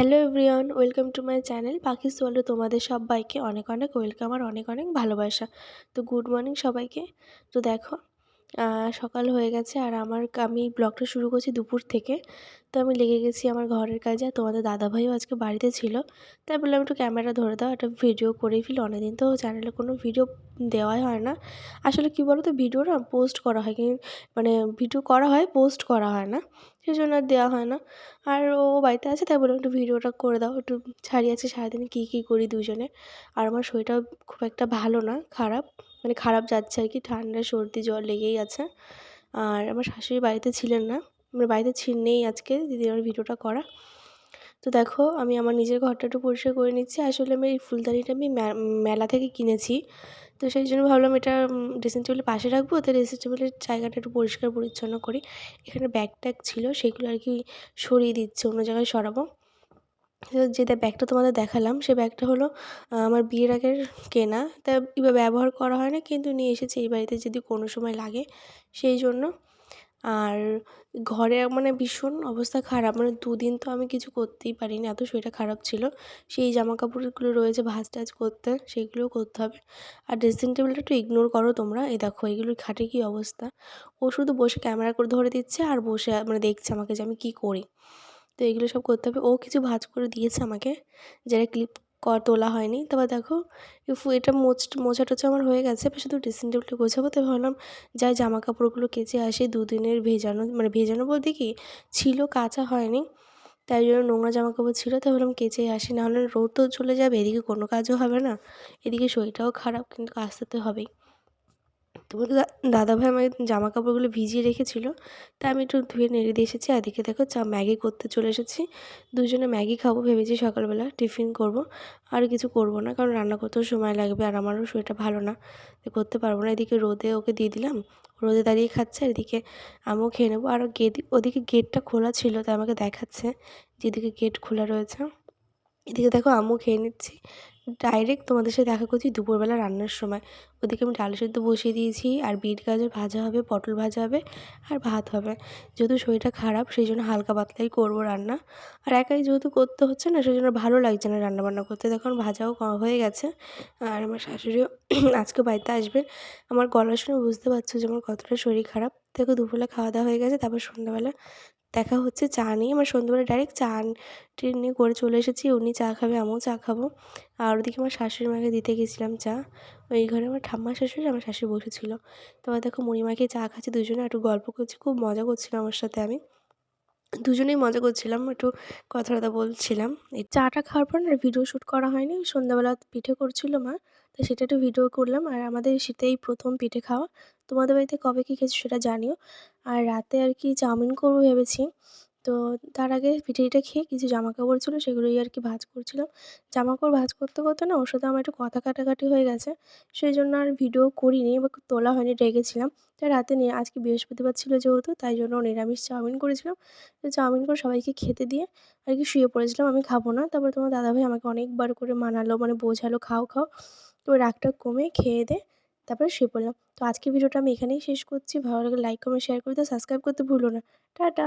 Hello everyone, welcome to my channel Pakhi Swallow. তোমাদের সবাইকে অনেক অনেক ওয়েলকাম আর অনেক অনেক ভালোবাসা। তো গুড মর্নিং সবাইকে। তো দেখো সকাল হয়ে গেছে আর আমার আমি ব্লগটা শুরু করছি দুপুর থেকে। তো আমি লেগে গেছি আমার ঘরের কাজে। আর তোমাদের দাদাভাইও আজকে বাড়িতে ছিল। তাই বললাম একটু ক্যামেরা ধরে দাও, একটা ভিডিও করেই ফেলি। অনেকদিন তো চ্যানেলে কোনো ভিডিও দেওয়াই হয় না। আসলে কী বলো তো ভিডিও না পোস্ট করা হয়। মানে ভিডিও করা হয় পোস্ট করা হয় না। সেই জন্য আর দেওয়া হয় না। আর ও বাড়িতে আছে, তাই বললাম একটু ভিডিওটা করে দাও। একটু ছাড়িয়ে আছে, সারাদিনে কী কী করি দুজনে। আর আমার শরীরটাও খুব একটা ভালো না, খারাপ। মানে খারাপ যাচ্ছে আর কি। ঠান্ডা, সর্দি, জ্বর লেগেই আছে। আর আমার শাশুড়ি বাড়িতে ছিলেন না। আমার বাড়িতে ছিল নেই আজকে, দিদি আমার ভিডিওটা করা। তো দেখো, আমি আমার নিজের ঘরটা একটু পরিষ্কার করে নিচ্ছি। আসলে আমি এই ফুলদানিটা আমি মেলা থেকে কিনেছি। তো সেই জন্য ভাবলাম এটা ড্রেসিং টেবিলের পাশে রাখব। তো ড্রেসিং টেবিলের জায়গাটা একটু পরিষ্কার পরিচ্ছন্ন করি। এখানে ব্যাগ ট্যাগ ছিল, সেগুলো আর কি সরিয়ে দিচ্ছে, অন্য জায়গায় সরাবো। যে ব্যাগটা তোমাদের দেখালাম, সে ব্যাগটা হলো আমার বিয়ের আগের কেনা। তা ব্যবহার করা হয় না, কিন্তু নিয়ে এসেছি এই বাড়িতে যদি কোনো সময় লাগে, সেই জন্য। আর ঘরে মানে ভীষণ অবস্থা খারাপ। মানে দুদিন তো আমি কিছু করতেই পারিনি, এত শরীরটা খারাপ ছিল। সেই জামা কাপড়গুলো রয়েছে ভাজ টাজ করতে সেইগুলোও করতে হবে। আর ড্রেসিং টেবিলটা একটু ইগনোর করো তোমরা। এই দেখো এইগুলোর খাটে কী অবস্থা। ও শুধু বসে ক্যামেরা করে ধরে দিচ্ছে আর বসে মানে দেখছে আমাকে যে আমি কী করি। তো এগুলো সব করতে হবে। ও কিছু ভাজ করে দিয়েছে আমাকে, যারা ক্লিপ তোলা হয়নি। তারপর দেখো এটা মোচ মোছা টোচা আমার হয়ে গেছে, এবার শুধু ড্রেসিং টেবিলটা গোছাবো। তো ভাবলাম, যাই জামা কাপড়গুলো কেচে আসি, দুদিনের ভেজানো মানে ভেজানো বলতে কি, ছিল, কাঁচা হয়নি, তাই জন্য নোংরা জামা কাপড় ছিল, তাই ভাবলাম কেচে আসি। নাহলে রোদ তো চলে যাবে, এদিকে কোনো কাজও হবে না, এদিকে শরীরটাও খারাপ, কিন্তু আসতে তো হবেই। তো দাদাভাই আমার জামা কাপড়গুলো ভিজিয়ে রেখেছিল, তা আমি একটু ধুয়ে নেড়ে দিয়ে এসেছি। আর দেখে দেখো, চা ম্যাগি করতে চলে এসেছি। দুজনে ম্যাগি খাব ভেবেছি সকালবেলা, টিফিন করব। আর কিছু করব না, কারণ রান্না করতেও সময় লাগবে, আর আমারও শরীরটা ভালো না। করতে পারব না। এদিকে রোদে ওকে দিয়ে দিলাম। রোদে দাঁড়িয়ে খাচ্ছে, আর এদিকে আমিও খেয়ে নেব। আর গেট, ওদিকে গেটটা খোলা ছিল, তাই আমাকে দেখাচ্ছে যেদিকে গেট খোলা রয়েছে। এদিকে দেখো আমিও খেয়ে নিচ্ছি। ডাইরেক্ট তোমাদের সাথে দেখা করছি দুপুরবেলা রান্নার সময়। ওদিকে আমি ডাল সেদ্ধ বসিয়ে দিয়েছি, আর বিট গাজর ভাজা হবে, পটল ভাজা হবে, আর ভাত হবে। যেহেতু শরীরটা খারাপ সেই জন্য হালকা পাতলাই করব রান্না। আর একাই যেহেতু করতে হচ্ছে না সেই জন্য ভালো লাগছে না রান্না বান্না করতে দেখুন ভাজাও হয়ে গেছে। আর আমার শাশুড়িও আজকে বাড়িতে আসবেন আমার গলা শুনে বুঝতে পারছ যে আমার কতটা শরীর খারাপ। দেখো দুপুরবেলা খাওয়া দাওয়া হয়ে গেছে, তারপর সন্ধ্যাবেলা দেখা হচ্ছে, চা নিয়ে। আমার সন্ধ্যেবেলা ডাইরেক্ট চা ট্রেন নিয়ে করে চলে এসেছি। উনি চা খাবে, আমিও চা খাব। আর ওদিকে আমার শাশুড়ি মাকে দিতে গেছিলাম চা। ওই ঘরে আমার ঠাম্মা শাশুড়ি, আমার শাশুড়ি বসেছিল। তারপর দেখো মুড়িমাকে চা খাচ্ছি দুজনে, একটু গল্প করছি, খুব মজা করছিলাম আমার সাথে আমি। দুজনেই মজা করছিলাম, একটু কথা টথা বলছিলাম। এই চাটা খাওয়ার পর না ভিডিও শ্যুট করা হয়নি। সন্ধ্যাবেলা পিঠে করছিল মা। তো সেটা একটু ভিডিও করলাম। আর আমাদের শীতেই প্রথম পিঠে খাওয়া। তোমাদের বাড়িতে কবে কী খেয়েছো সেটা জানিও। আর রাতে আর কি চাউমিন করব ভেবেছি। তো তার আগে পিঠে টিঠে খেয়ে কিছু জামা কাপড় ছিল, সেগুলোই আর কি ভাজ করছিলাম। জামা কাপড় ভাঁজ করতে করতে না ওর সাথে আমার একটু কথা কাটাকাটি হয়ে গেছে। সেই জন্য আর ভিডিও করিনি বা তোলা হয়নি, রেগেছিলাম। তাই রাতে নিয়ে আজকে বৃহস্পতিবার ছিল যেহেতু, তাই জন্য নিরামিষ চাউমিন করেছিলাম। তো চাউমিন করে সবাইকে খেতে দিয়ে আর কি শুয়ে পড়েছিলাম, আমি খাব না। তারপর তোমার দাদাভাই আমাকে অনেকবার করে মানালো মানে বোঝালো, খাও খাও। তো রাগটা কমে খেয়ে দে, তারপরে শুয়ে পড়লাম। তো আজকে ভিডিওটা আমি এখানেই শেষ করছি। ভালো লাগলে লাইক কমেন্ট শেয়ার করে দাও। সাবস্ক্রাইব করতে ভুলো না। টাটা।